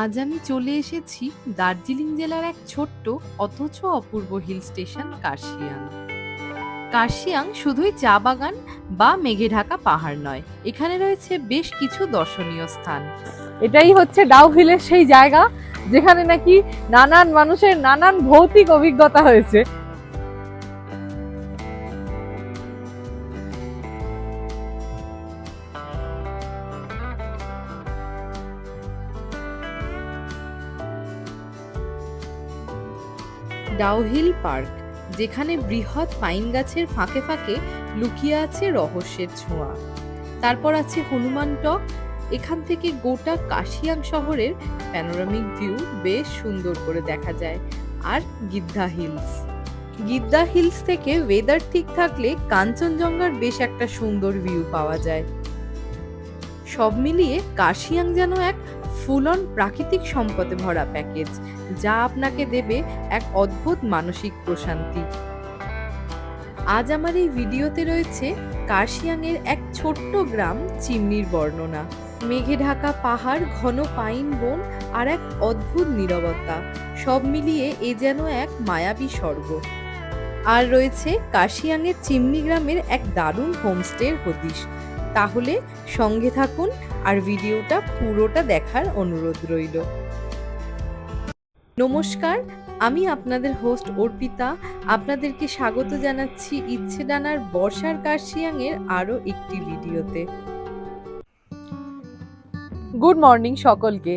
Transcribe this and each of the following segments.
আজ আমি চলে এসেছি দার্জিলিং জেলার এক ছোট্ট, অথচ অপূর্ব হিল স্টেশন কার্শিয়াং। কার্শিয়াং শুধুই চা বাগান বা মেঘে ঢাকা পাহাড় নয়, এখানে রয়েছে বেশ কিছু দর্শনীয় স্থান। এটাই হচ্ছে ডাউ হিলের সেই জায়গা, যেখানে নাকি নানান মানুষের নানান ভৌতিক অভিজ্ঞতা হয়েছে। ডাউহিল পার্ক, যেখানে বৃহৎ পাইন গাছের ফাঁকে ফাঁকে লুকিয়ে আছে রহস্যের ছোঁয়া। তারপর আছে হনুমান টক, এখান থেকে গোটা কাশিয়াং শহরের প্যানোরামিক ভিউ বেশ সুন্দর করে দেখা যায়, আর গিদ্ধা হিলস। গিদ্ধা হিলস থেকে ওয়েদার ঠিক থাকলে কাঞ্চনজঙ্ঘার বেশ একটা সুন্দর ভিউ পাওয়া যায়। সব মিলিয়ে কাশিয়াং যেন এক ফুল অন প্রাকৃতিক সম্পদে ভরা প্যাকেজ যা আপনাকে দেবে এক অদ্ভুত মানসিক প্রশান্তি। আজ আমার এই ভিডিওতে রয়েছে কার্শিয়াংয়ের এক ছোট্ট গ্রাম চিমনির বর্ণনা। মেঘে ঢাকা পাহাড়, ঘন পাইন বন আর এক অদ্ভুত নীরবতা, সব মিলিয়ে এ যেন এক মায়াবী স্বর্গ। আর রয়েছে কার্শিয়াংয়ের চিমনি গ্রামের এক দারুণ হোমস্টের হদিশ। তাহলে সঙ্গে থাকুন আর ভিডিওটা পুরোটা দেখার অনুরোধ রইল। নমস্কার, আমি আপনাদের হোস্ট অর্পিতা। আপনাদেরকে স্বাগত জানাচ্ছি ইচ্ছে ডানার বর্ষার কার্শিয়াং এর আরও একটি ভিডিওতে। গুড মর্নিং সকলকে।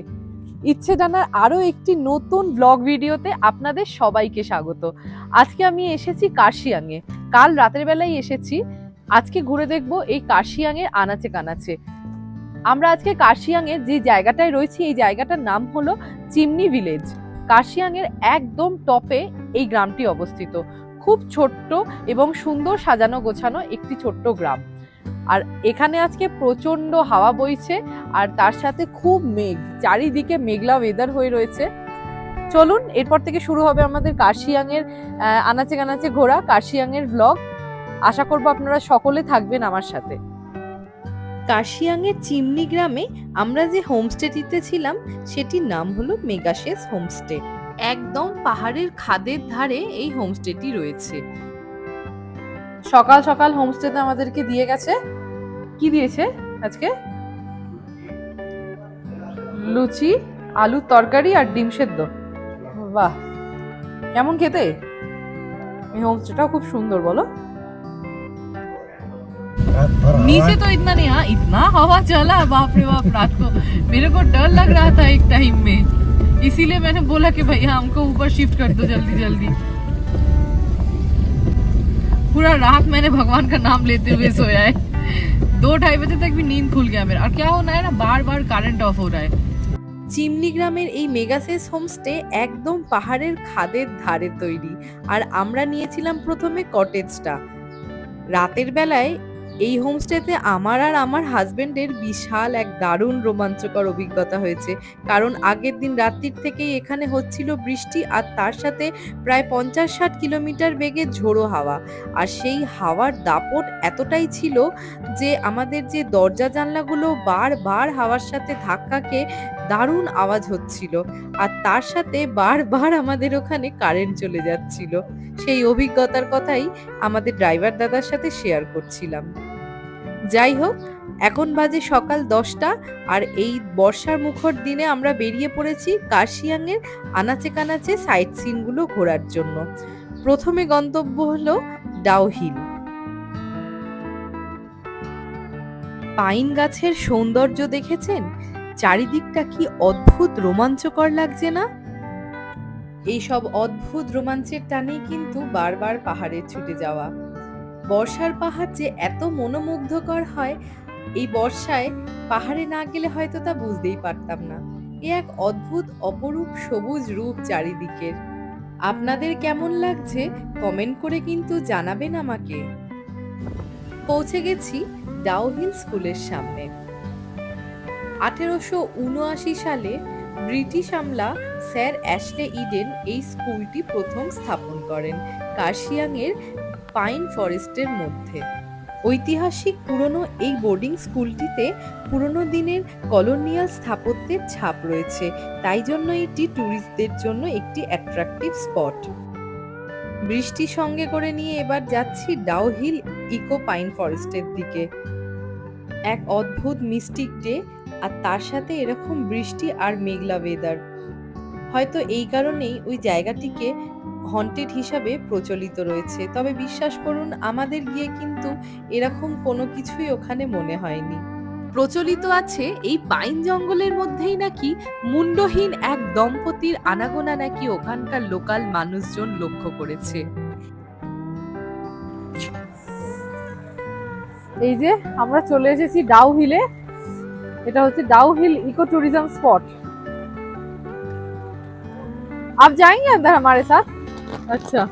ইচ্ছে জানার আরও একটি নতুন ব্লগ ভিডিওতে আপনাদের সবাইকে স্বাগত। আজকে আমি এসেছি কার্শিয়াংয়ে। কাল রাতের বেলায় এসেছি। আজকে ঘুরে দেখব এই কার্শিয়াংয়ের আনাচে কানাচে। আমরা আজকে কার্শিয়াংয়ের যে জায়গাটায় রয়েছি, এই জায়গাটার নাম হলো চিমনি ভিলেজ কার্শিয়াংয়ের একদম টপে এই গ্রামটি অবস্থিত। খুব ছোট্ট এবং সুন্দর সাজানো গোছানো একটি ছোট্ট গ্রাম। আর এখানে আজকে প্রচণ্ড হাওয়া বইছে আর তার সাথে খুব মেঘ চারিদিকে মেঘলা ওয়েদার হয়ে রয়েছে। চলুন এরপর থেকে শুরু হবে আমাদের কার্শিয়াংয়ের আহ, আনাচে কানাচে ঘোরা কার্শিয়াংয়ের ভ্লগ আশা করব আপনারা সকলে থাকবেন আমার সাথে। কার্শিয়াং এর চিমনি গ্রামে আমরা যে হোমস্টেটিতে ছিলাম, সেটির নাম হলো মেগাশেস হোমস্টে। একদম পাহাড়ের খাদের ধারে এই হোমস্টেটি রয়েছে। সকাল সকাল হোমস্টেতে আমাদেরকে দিয়ে গেছে। কি দিয়েছে আজকে? লুচি, আলুর তরকারি আর ডিম সেদ্ধ। বাহ! কেমন খেতে? এই হোমস্টেটাও খুব সুন্দর, বলো। नीचे तो इतना नहीं हाँ इतना हवा चला बाप रे बाप रात को मेरे को डर लग रहा था एक टाइम में इसीलिए मैंने बोला कि भैया हमको ऊपर शिफ्ट कर दो जल्दी जल्दी पूरा रात मैंने भगवान का नाम लेते हुए सोया है दो ढाई बजे तक भी नींद खुल गया मेरा और क्या होना है ना बार बार करंट ऑफ हो रहा है চিমনি গ্রামের এই মেগাসেস হোমস্টে একদম পাহাড়ের খাদের ধারে তৈরি আর আমরা নিয়েছিলাম প্রথমে কটেজটা রাতের বেলায় এই হোমস্টেতে আমার আর আমার হাজবেন্ডের বিশাল এক দারুণ রোমাঞ্চকর অভিজ্ঞতা হয়েছে। কারণ আগের দিন রাত্রির থেকেই এখানে হচ্ছিল বৃষ্টি আর তার সাথে প্রায় পঞ্চাশ ষাট কিলোমিটার বেগে ঝোড়ো হাওয়া। আর সেই হাওয়ার দাপট এতটাই ছিল যে আমাদের যে দরজা জানলাগুলো বারবার হাওয়ার সাথে ধাক্কা খেয়ে দারুণ আওয়াজ হচ্ছিল আর তার সাথে বারবার আমাদের ওখানে কারেন্ট চলে যাচ্ছিল। সেই অভিজ্ঞতার কথাই আমাদের ড্রাইভার দাদার সাথে শেয়ার করছিলাম। যাই হোক, এখন বাজে সকাল দশটা আর এই বর্ষার মুখর দিনে আমরা বেরিয়ে পড়েছি কার্শিয়াংয়ের আনাচে কানাচে সাইট সিনগুলো ঘোরার জন্য। প্রথমে গন্তব্য হলো ডাউহিল পাইন গাছের সৌন্দর্য দেখেছেন? চারিদিকটা কি অদ্ভুত রোমাঞ্চকর লাগছে না? এইসব অদ্ভুত রোমাঞ্চের টানেই কিন্তু বারবার পাহাড়ে ছুটে যাওয়া। বর্ষার পাহাড় যে এত মনোমুগ্ধকর হয়, এই বর্ষায় পাহাড়ে না গেলে হয়তো তা বুঝতেই পারতাম না। এ এক অদ্ভুত, অপরূপ সবুজ রূপ চারিদিকের। আপনাদের কেমন লাগছে কমেন্ট করে কিন্তু জানাবেন আমাকে। পৌঁছে গেছি ডাউহিল স্কুলের সামনে। আঠেরোশো উনআশি সালে ব্রিটিশ আমলা স্যার অ্যাশলে ইডেন এই স্কুলটি প্রথম স্থাপন করেন কার্শিয়াংয়ের পাইন ফরেস্টের মধ্যে। ঐতিহাসিক পুরনো এই বোর্ডিং স্কুলটিতে পুরনো দিনের কলোনিয়াল স্থাপত্যের ছাপ রয়েছে, তাই জন্য এটি ট্যুরিস্টদের জন্য একটি অ্যাট্রাকটিভ স্পট বৃষ্টি সঙ্গে করে নিয়ে এবার যাচ্ছি ডাউ হিল ইকো পাইন ফরেস্টের দিকে। এক অদ্ভুত মিস্টিক ডে আর তার সাথে এরকম বৃষ্টি আর মেঘলা ওয়েদার হয়তো এই কারণেই ওই জায়গাটিকে হন্টেড হিসাবে প্রচলিত রয়েছে। তবে বিশ্বাস করুন, আমাদের গিয়ে কিন্তু এরকম কোনো কিছুই ওখানে মনে হয়নি। প্রচলিত আছে এই পাইন জঙ্গলের মধ্যেই নাকি মুন্ডহীন এক দম্পতির আনাগোনা নাকি ওখানকার লোকাল মানুষজন লক্ষ্য করেছে। এই যে আমরা চলে এসেছি ডাউ হিলে এটা হচ্ছে Dow Hill eco tourism spot आप जाएंगे अंदर हमारे साथ अच्छा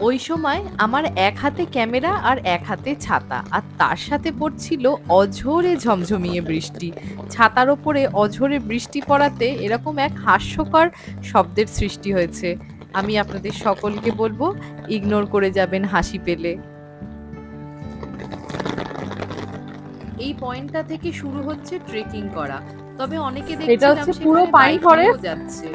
ওই সময় আমার এক হাতে ক্যামেরা আর এক হাতে ছাতা আর তার সাথে পড়ছিল অঝোরে ঝমঝমিয়ে বৃষ্টি ছাতার ওপরে অঝোরে বৃষ্টি পড়াতে এরকম এক হাস্যকর শব্দের সৃষ্টি হয়েছে আমি আপনাদের সকলকে বলবো ইগনোর করে যাবেন হাসি পেলে এই পয়েন্টটা থেকে শুরু হচ্ছে ট্রেকিং করা। তবে অনেকে দেখছিলাম হচ্ছে পুরো পাইন bike ফরেস্ট। যাচ্ছে।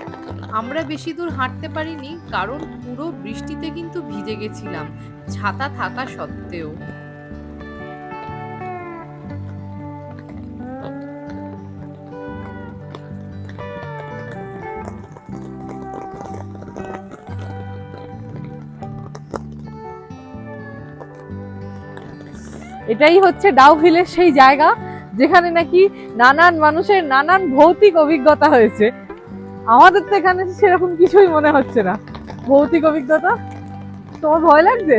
আমরা বেশি দূর হাঁটতে পারিনি কারণ পুরো বৃষ্টিতে কিন্তু ভিজে গেছিলাম ছাতা থাকা সত্ত্বেও। এটাই হচ্ছে ডাউ হিলের সেই জায়গা, যেখানে নাকি নানান মানুষের নানান ভৌতিক অভিজ্ঞতা হয়েছে। আমাদের তো এখানে সেরকম কিছুই মনে হচ্ছে না। ভৌতিক অভিজ্ঞতা? তোমার ভয় লাগছে?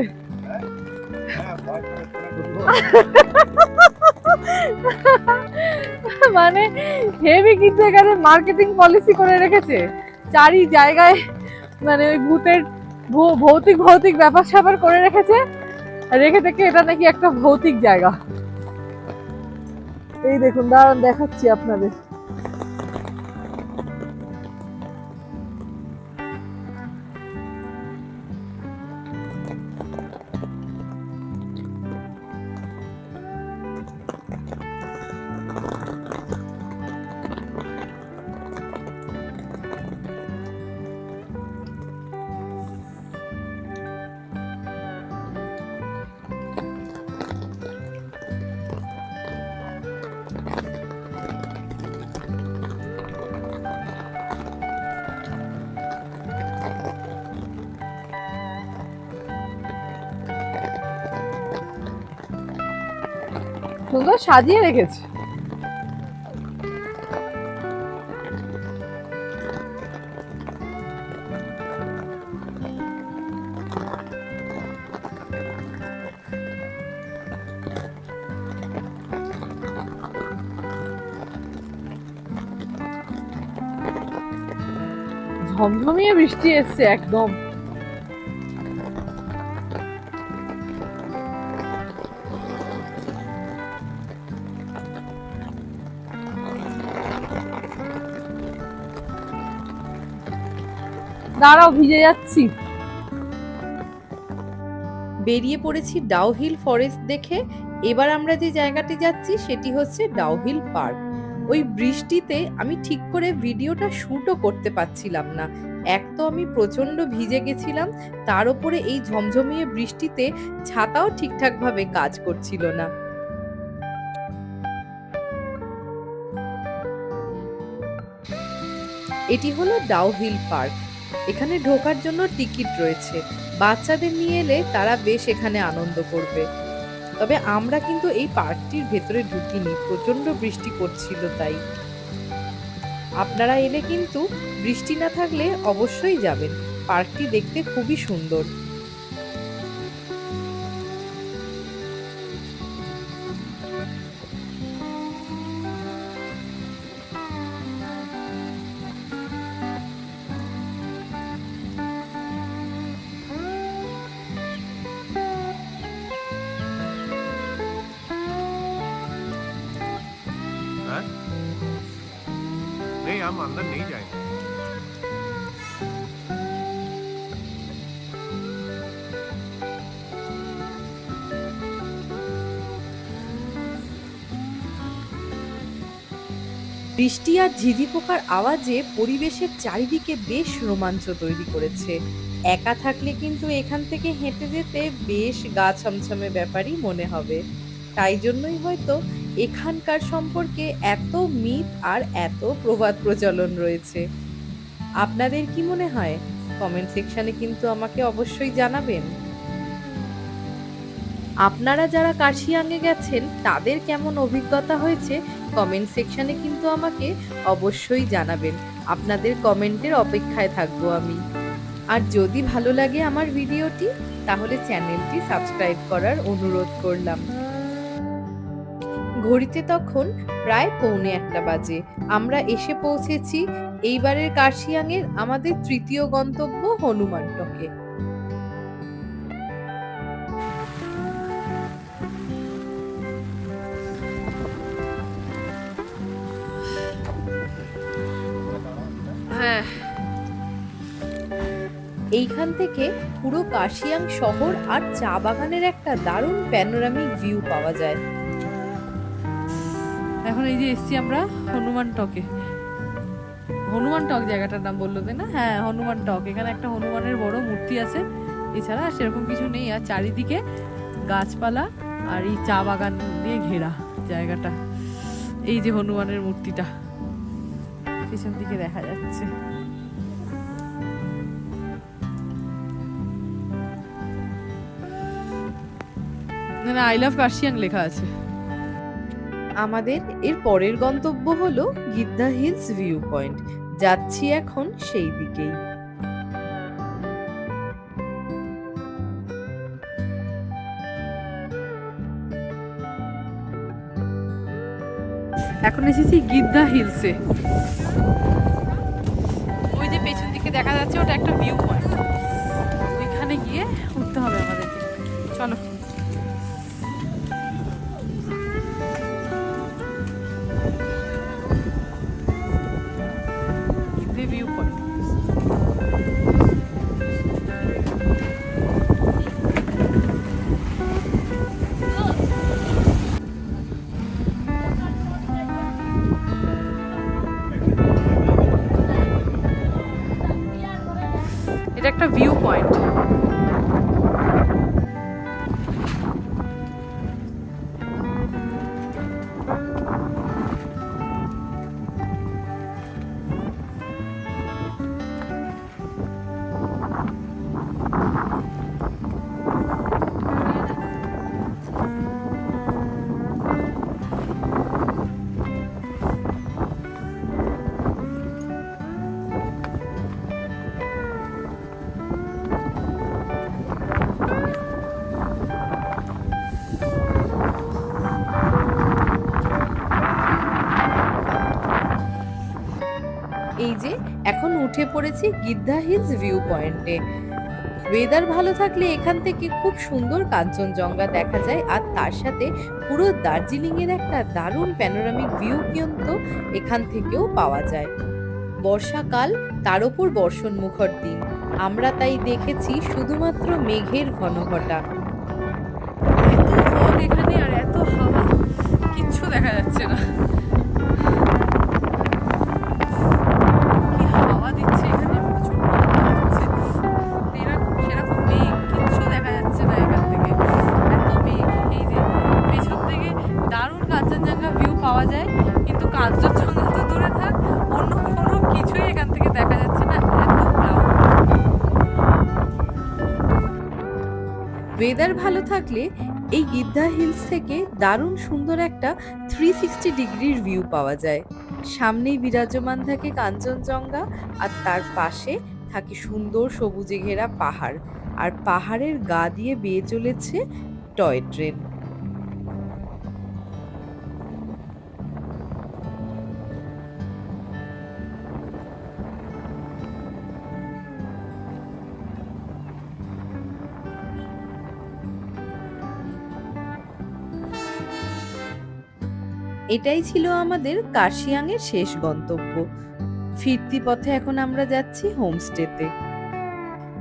মানে হেভি কিন্তু এখানে মার্কেটিং পলিসি করে রেখেছে। চারি জায়গায় মানে ওই ভূতের ভৌতিক ভৌতিক ব্যাপার স্যাপার করে রেখেছে। রেখে থেকে এটা নাকি একটা ভৌতিক জায়গা। এই দেখুন দাঁড়ান দেখাচ্ছি আপনাদের। সুন্দর সাজিয়ে রেখেছে। ঝমঝমিয়ে বৃষ্টি এসছে একদম। দাঁড়াও, ভিজে যাচ্ছি। বেরিয়ে পড়েছি ডাউহিল ফরেস্ট দেখে। এবার আমরা যে জায়গাটি যাচ্ছি, সেটি হচ্ছে ডাউহিল পার্ক। ওই বৃষ্টিতে আমি ঠিক করে ভিডিওটা শ্যুটও করতে পারছিলাম না। এক তো আমি প্রচণ্ড ভিজে গেছিলাম, তার উপরে এই ঝমঝমিয়ে বৃষ্টিতে ছাতাও ঠিকঠাকভাবে কাজ করছিল না। এটি হলো ডাউহিল পার্ক। এখানে ঢোকার জন্য টিকিট রয়েছে। বাচ্চাদের নিয়ে এলে তারা বেশ এখানে আনন্দ করবে। তবে আমরা কিন্তু এই পার্কটির ভেতরে ঢুকিনি প্রচণ্ড বৃষ্টি করছিল তাই। আপনারা এলে কিন্তু বৃষ্টি না থাকলে অবশ্যই যাবেন। পার্কটি দেখতে খুবই সুন্দর। বৃষ্টি আর ঝিঝি পোকার আওয়াজে পরিবেশের চারিদিকে বেশ রোমাঞ্চ তৈরি করেছে। একা থাকলে কিন্তু এখান থেকে হেঁটে যেতে বেশ গা ছমছমে ব্যাপারই মনে হবে। তাই জন্যই হয়তো এখানকার সম্পর্কে এত মিথ আর এত প্রবাদ প্রচলন রয়েছে। আপনাদের কি মনে হয়? কমেন্ট সেকশনে কিন্তু আমাকে অবশ্যই জানাবেন। আপনারা যারা কাশিয়াঙ্গে গেছেন, তাদের কেমন অভিজ্ঞতা হয়েছে কমেন্ট সেকশনে কিন্তু আমাকে অবশ্যই জানাবেন। আপনাদের কমেন্টের অপেক্ষায় থাকব আমি। আর যদি ভালো লাগে আমার ভিডিওটি, তাহলে চ্যানেলটি সাবস্ক্রাইব করার অনুরোধ করলাম। ঘড়িতে তখন প্রায় পৌনে একটা বাজে। আমরা এসে পৌঁছেছি এইবারের কার্শিয়াংয়ের আমাদের তৃতীয় গন্তব্য হনুমান এইখান থেকে পুরো কাশিয়াং শহর আর চা বাগানের একটা দারুণ প্যানোরামিক ভিউ পাওয়া যায়। এখন এই যে এসছি আমরা হনুমান টকে। হনুমান টক জায়গাটার নাম বলল না? হ্যাঁ হনুমান টক। এখানে একটা হনুমানের বড় মূর্তি আছে। এছাড়া সেরকম কিছু নেই। আর চারিদিকে গাছপালা আর এই চা বাগান দিয়ে ঘেরা জায়গাটা। এই যে হনুমানের মূর্তিটা। পিছন দিকে দেখা যাচ্ছে। না আই লাভ কার্শিয়াং লেখা আছে। আমাদের এর পরের গন্তব্য হলো গিদ্ধা হিলস ভিউ পয়েন্ট। যাচ্ছি এখন সেই দিকেই। এখন এসেছি গিদ্ধা হিলসে। ওই যে পেছন দিকে দেখা যাচ্ছে ওটা একটা ভিউ পয়েন্ট। একটা উঠে পড়েছি গিদ্ধা হিলস ভিউ পয়েন্টে ওয়েদার ভালো থাকলে এখান থেকে খুব সুন্দর কাঞ্চনজঙ্ঘা দেখা যায় আর তার সাথে পুরো দার্জিলিং এর একটা দারুণ প্যানোরামিক ভিউ কিন্তু এখান থেকেও পাওয়া যায়। বর্ষাকাল, তার উপর বর্ষণ মুখর দিন। আমরা তাই দেখেছি শুধুমাত্র মেঘের ঘনঘটা। এত ফগ এখানে আর এত হাওয়া, কিচ্ছু দেখা যাচ্ছে না। ওয়েদার ভালো থাকলে এই গিদ্ধা হিলস থেকে দারুণ সুন্দর একটা থ্রি সিক্সটি ডিগ্রির ভিউ পাওয়া যায়। সামনেই বিরাজমান থাকে কাঞ্চনজঙ্ঘা আর তার পাশে থাকে সুন্দর সবুজে ঘেরা পাহাড়। আর পাহাড়ের গা দিয়ে বেয়ে চলেছে টয় ট্রেন। এটাই ছিল আমাদের কার্শিয়াংয়ের শেষ গন্তব্য। ফিরতি পথে এখন আমরা যাচ্ছি হোমস্টেতে।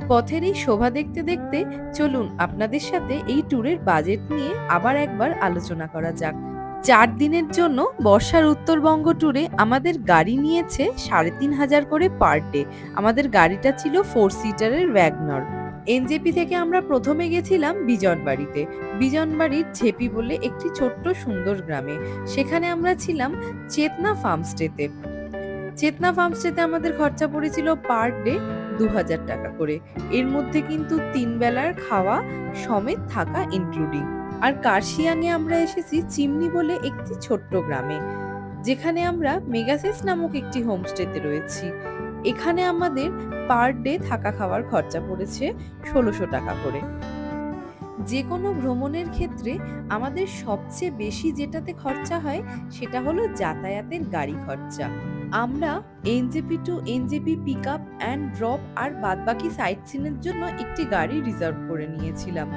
পথের এই শোভা দেখতে দেখতে চলুন আপনাদের সাথে এই ট্যুরের বাজেট নিয়ে আবার একবার আলোচনা করা যাক। চার দিনের জন্য বর্ষার উত্তরবঙ্গ ট্যুরে আমাদের গাড়ি নিয়েছে সাড়ে তিন হাজার করে পার ডে। আমাদের গাড়িটা ছিল ফোর সিটারের ওয়াগনর এনজেপি থেকে আমরা প্রথমে গেছিলাম বিজনবাড়িতে। বিজনবাড়ির ঝেপি বলে একটি ছোট্ট সুন্দর গ্রামে। সেখানে আমরা ছিলাম চেতনা ফার্মস্টেতে। চেতনা ফার্মস্টেতে আমাদের খরচা পড়েছিল পার ডে দু হাজার টাকা করে। এর মধ্যে কিন্তু তিন বেলার খাওয়া, সমেত থাকা ইনক্লুডিং আর কার্শিয়াংয়ে আমরা এসেছি চিমনি বলে একটি ছোট্ট গ্রামে, যেখানে আমরা মেগাসেস নামক একটি হোমস্টেতে রয়েছি। এখানে আমাদের পার ডে থাকা খাওয়ার খরচা পড়েছে ষোলোশো টাকা করে। যে কোনো ভ্রমণের ক্ষেত্রে আমাদের সবচেয়ে বেশি যেটাতে খরচা হয় সেটা হলো যাতায়াতের গাড়ি খরচা। আমরা NJP to NJP pick up and drop আর বাদবাকি সাইট সিনের জন্য একটি গাড়ি রিজার্ভ করে নিয়েছিলাম।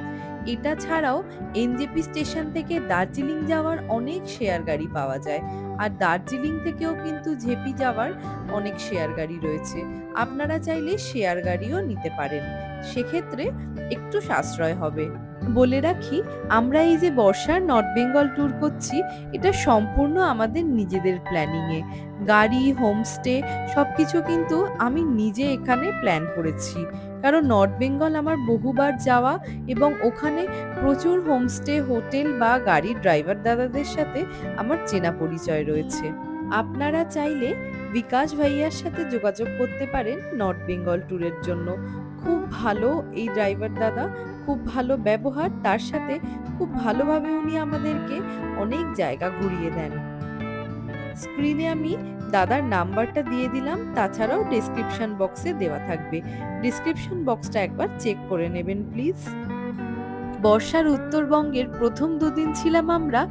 এটা ছাড়াও এনজেপি স্টেশন থেকে দার্জিলিং যাওয়ার অনেক শেয়ার গাড়ি পাওয়া যায়। আর দার্জিলিং থেকেও কিন্তু ঝেপি যাওয়ার অনেক শেয়ার গাড়ি রয়েছে। আপনারা চাইলে শেয়ার গাড়িও নিতে পারেন। সেক্ষেত্রে একটু সাশ্রয় হবে। বলে রাখি, আমরা এই যে বর্ষার নর্থ বেঙ্গল ট্যুর করছি, এটা সম্পূর্ণ আমাদের নিজেদের প্ল্যানিংয়ে গাড়ি, হোমস্টে সব কিছু কিন্তু আমি নিজে এখানে প্ল্যান করেছি। কারণ নর্থ বেঙ্গল আমার বহুবার যাওয়া এবং ওখানে প্রচুর হোমস্টে, হোটেল বা গাড়ির ড্রাইভার দাদাদের সাথে আমার চেনা পরিচয় রয়েছে। আপনারা চাইলে বিকাশ ভাইয়ার সাথে যোগাযোগ করতে পারেন নর্থ বেঙ্গল ট্যুরের জন্য। খুব ভালো এই ড্রাইভার দাদা, খুব ভালো ব্যবহার, তার সাথে খুব ভালোভাবে উনি আমাদেরকে অনেক জায়গা ঘুরিয়ে দেন। স্ক্রিনে আমি দাদার নাম্বারটা দিয়ে দিলাম, তাছাড়াও ডেসক্রিপশন বক্সে দেওয়া থাকবে। ডিসক্রিপশন বক্সটা একবার চেক করে নেবেন প্লিজ বর্ষার উত্তরবঙ্গের প্রথম দুদিন ছিলাম আমরা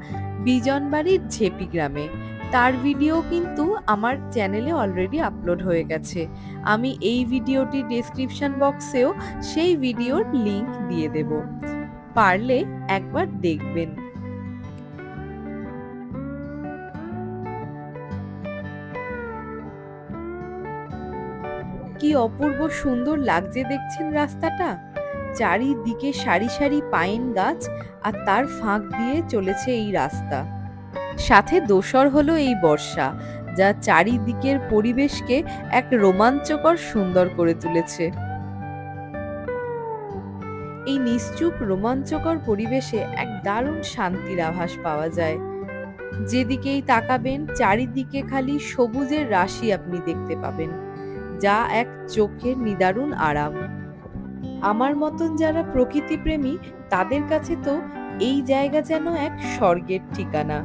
বিজনবাড়ির ঝেপি গ্রামে। তার ভিডিও কিন্তু আমার চ্যানেলে অলরেডি আপলোড হয়ে গেছে। আমি এই ভিডিওটি ডেসক্রিপশন বক্সেও সেই ভিডিওর লিংক দিয়ে দেব। পারলে একবার দেখবেন। কি অপূর্ব সুন্দর লাগছে দেখছেন রাস্তাটা? চারিদিকে সারি সারি পাইন গাছ আর তার ফাঁক দিয়ে চলেছে এই রাস্তা। সাথে দোসর হলো এই বর্ষা, যা চারিদিকের পরিবেশকে এক রোমাঞ্চকর সুন্দর করে তুলেছে। এই নিশ্চুপ রোমাঞ্চকর পরিবেশে এক দারুণ শান্তির আভাস পাওয়া যায়। যেদিকেই তাকাবেন, চারিদিকে খালি সবুজের রাশি আপনি দেখতে পাবেন। যা এক চোখের নিদারুণ আরাম। আমার মতন যারা প্রকৃতিপ্রেমী, তাদের কাছে তো এই জায়গা যেন এক স্বর্গের ঠিকানা।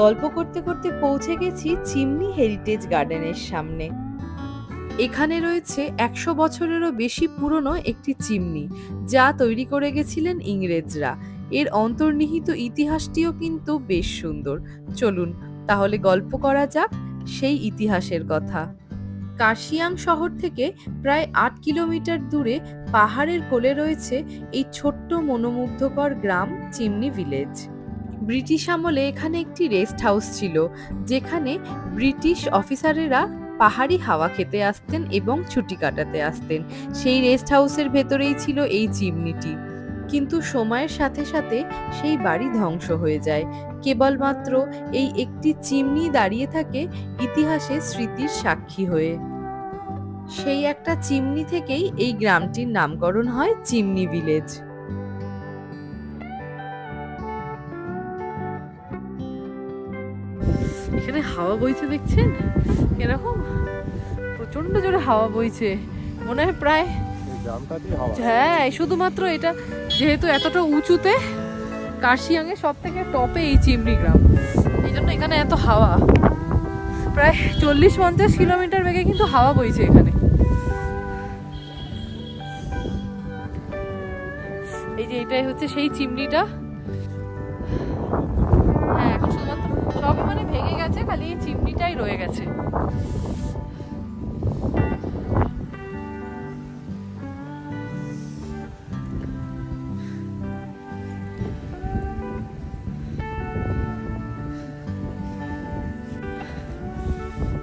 গল্প করতে করতে পৌঁছে গেছি চিমনি হেরিটেজ গার্ডেনের সামনে। এখানে রয়েছে একশো বছরেরও বেশি পুরনো একটি চিমনি, যা তৈরি করে গেছিলেন ইংরেজরা। এর অন্তর্নিহিত ইতিহাসটিও কিন্তু বেশ সুন্দর। চলুন, তাহলে গল্প করা যাক সেই ইতিহাসের কথা। কার্শিয়াং শহর থেকে প্রায় আট কিলোমিটার দূরে পাহাড়ের কোলে রয়েছে এই ছোট্ট মনোমুগ্ধকর গ্রাম চিমনি ভিলেজ। ব্রিটিশ আমলে এখানে একটি রেস্ট হাউস ছিল, যেখানে ব্রিটিশ অফিসারেরা পাহাড়ি হাওয়া খেতে আসতেন এবং ছুটি কাটাতে আসতেন। সেই রেস্ট হাউসের ভেতরেই ছিল এই চিমনিটি। কিন্তু সময়ের সাথে সাথে সেই বাড়ি ধ্বংস হয়ে যায়। কেবলমাত্র এই একটি চিমনি দাঁড়িয়ে থাকে ইতিহাসে স্মৃতির সাক্ষী হয়ে। সেই একটা চিমনি থেকেই এই গ্রামটির নামকরণ হয় চিমনি ভিলেজ। এখানে হাওয়া বইছে দেখছেন? এরকম প্রচণ্ড জোরে হাওয়া বইছে। মনে হয় প্রায় হ্যাঁ শুধুমাত্র এটা যেহেতু এতটা উঁচুতে কার্শিয়াংয়ে সব থেকে টপে এই চিমনি গ্রাম। এই জন্য এখানে এত হাওয়া। প্রায় চল্লিশ পঞ্চাশ কিলোমিটার বেগে কিন্তু হাওয়া বইছে এখানে। এই যে এটাই হচ্ছে সেই চিমনিটা হয়েছে খালি এই চিমনিটাই রয়ে গেছে।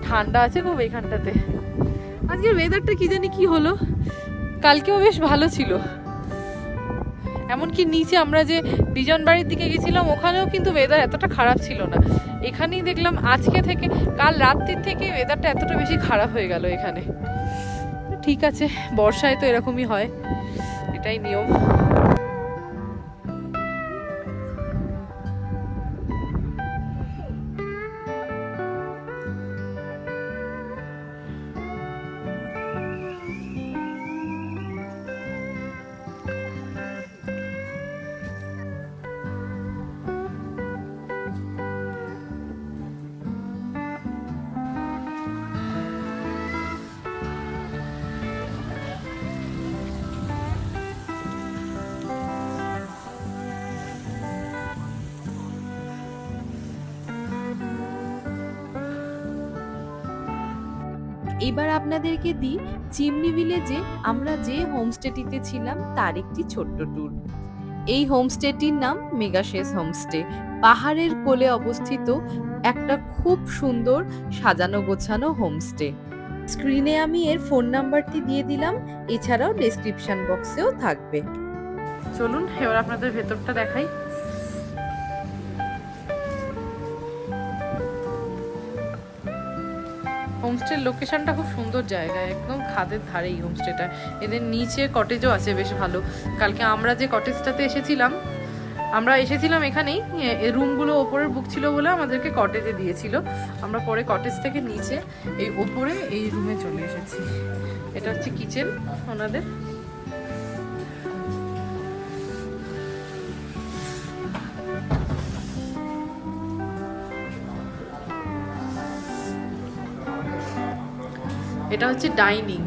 ঠান্ডা আছে খুব এইখানটাতে। আজকের ওয়েদারটা কি জানি কি হলো? কালকেও বেশ ভালো ছিল। এমনকি নিচে আমরা যে বিজন বাড়ির দিকে গেছিলাম, ওখানেও কিন্তু ওয়েদার এতটা খারাপ ছিল না। এখানেই দেখলাম আজকে থেকে, কাল রাত্রির থেকে ওয়েদারটা এতটা বেশি খারাপ হয়ে গেল এখানে। ঠিক আছে, বর্ষায় তো এরকমই হয়, এটাই নিয়ম। এবার আপনাদেরকে দিই চিমনি ভিলেজে আমরা যে হোমস্টেটিতে ছিলাম তার একটি ছোট্ট ট্যুর এই হোমস্টেটির নাম মেগাশেস হোমস্টে। পাহাড়ের কোলে অবস্থিত একটা খুব সুন্দর সাজানো গোছানো হোমস্টে। স্ক্রিনে আমি এর ফোন নাম্বারটি দিয়ে দিলাম, এছাড়াও ডেসক্রিপশন বক্সেও থাকবে। চলুন, এবার আপনাদের ভেতরটা দেখাই। হোমস্টের লোকেশনটা খুব সুন্দর জায়গা, একদম খাদের ধারে এই হোমস্টেটা। এদের নিচে কটেজও আছে, বেশ ভালো। কালকে আমরা যে কটেজটাতে এসেছিলাম, আমরা এসেছিলাম এখানেই রুমগুলো ওপরের বুক ছিল বলে আমাদেরকে কটেজে দিয়েছিল। আমরা পরে কটেজ থেকে নিচে, এই ওপরে এই রুমে চলে এসেছি। এটা হচ্ছে কিচেন ওনাদের। এটা হচ্ছে ডাইনিং।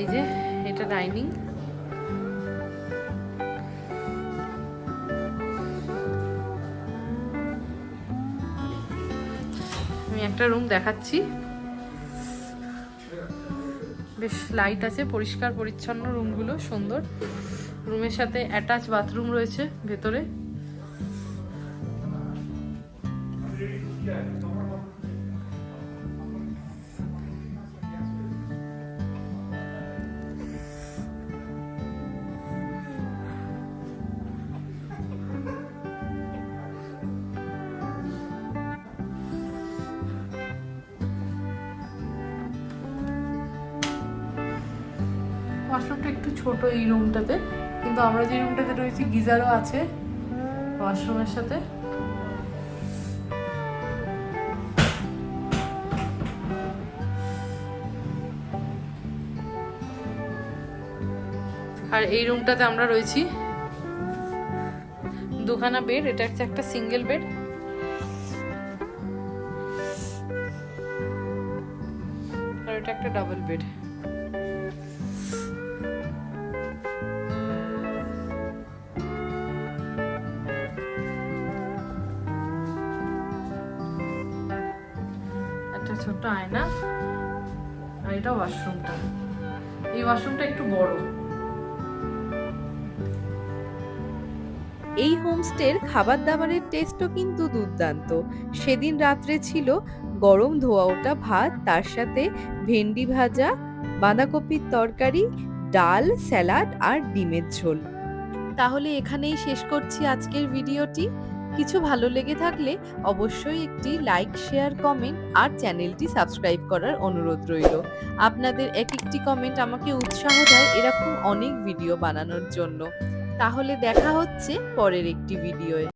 এই যে এটা ডাইনিং। আমি একটা রুম দেখাচ্ছি। বেশ লাইট আছে পরিষ্কার পরিচ্ছন্ন রুমগুলো সুন্দর। রুমের সাথে অ্যাটাচ বাথরুম রয়েছে ভেতরে। ওয়াশরুমটা একটু ছোট এই রুমটাতে কিন্তু আমরা যে রুমটাতে রয়েছি, গিজারও আছে ওয়াশরুমের সাথে। আর এই রুমটাতে আমরা রয়েছি। দুখানা বেড এটা হচ্ছে একটা সিঙ্গেল বেড আর এটা একটা ডাবল বেড ছোট্ট আয়না। আর এটা ওয়াশরুমটা। এই ওয়াশরুমটা একটু বড়। এই হোমস্টের খাবার দাবারের টেস্টও কিন্তু দুর্দান্ত। সেদিন রাত্রে ছিল গরম ধোয়া ওঠা ভাত, তার সাথে ভেন্ডি ভাজা, বাঁধাকপির তরকারি, ডাল, স্যালাড আর ডিমের ঝোল। তাহলে এখানেই শেষ করছি আজকের ভিডিওটি। কিছু ভালো লেগে থাকলে অবশ্যই একটি লাইক, শেয়ার, কমেন্ট আর চ্যানেলটি সাবস্ক্রাইব করার অনুরোধ রইল। আপনাদের এক একটি কমেন্ট আমাকে উৎসাহ দেয় এরকম অনেক ভিডিও বানানোর জন্য। তাহলে দেখা হচ্ছে পরের একটি ভিডিওয়ে।